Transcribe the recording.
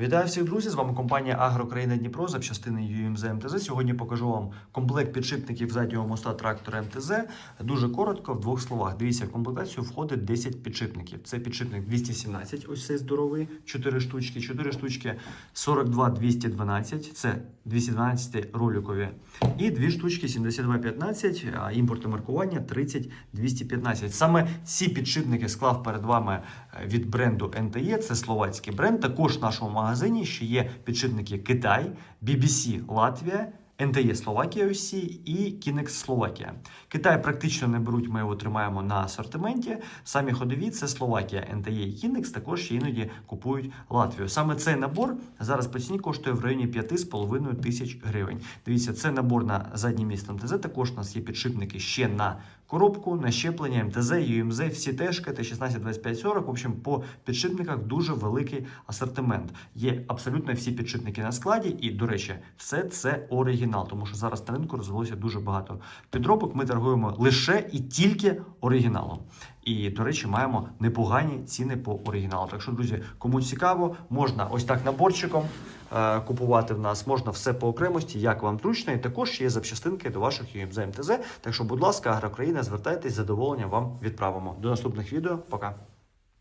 Вітаю всіх друзі! З вами компанія Агрокраїна Дніпро запчастини ЮМЗ МТЗ. Сьогодні покажу вам комплект підшипників заднього моста трактора МТЗ. Дуже коротко, в двох словах. Дивіться, в комплектацію входить 10 підшипників. Це підшипник 217, ось цей здоровий, 4 штучки, 4 штучки 42 212, це 212 роликові. І 2 штучки 7215, а імпортне маркування 30 215. Саме ці підшипники склав перед вами е, від бренду NTE, це словацький бренд. Також в нашому магазині ще є підшипники Китай, BBC Латвія. NTE Словакія усі і Kinex Словакія. Китай практично не беруть, ми його тримаємо на асортименті. Самі ходові це Словакія, NTE і Kinex, також іноді купують Латвію. Саме цей набор зараз по ціні коштує в районі 5,5 тисяч гривень. Дивіться, це набор на заднє місце МТЗ. Також у нас є підшипники ще на коробку, на щеплення, МТЗ, ЮМЗ, всі тежки, Т16, 25, 40. В общем, по підшипниках дуже великий асортимент. Є абсолютно всі підшипники на складі, і, до речі, все це оригінал, тому що зараз на ринку розвелося дуже багато підробок. Ми торгуємо лише і тільки оригіналом. І, до речі, маємо непогані ціни по оригіналу. Так що, друзі, кому цікаво, можна ось так наборчиком е, купувати в нас, можна все по окремості, як вам зручно. І також є запчастинки до ваших ЮМЗ МТЗ. Так що, будь ласка, Агрокраїна, звертайтесь, задоволення вам відправимо. До наступних відео. Пока.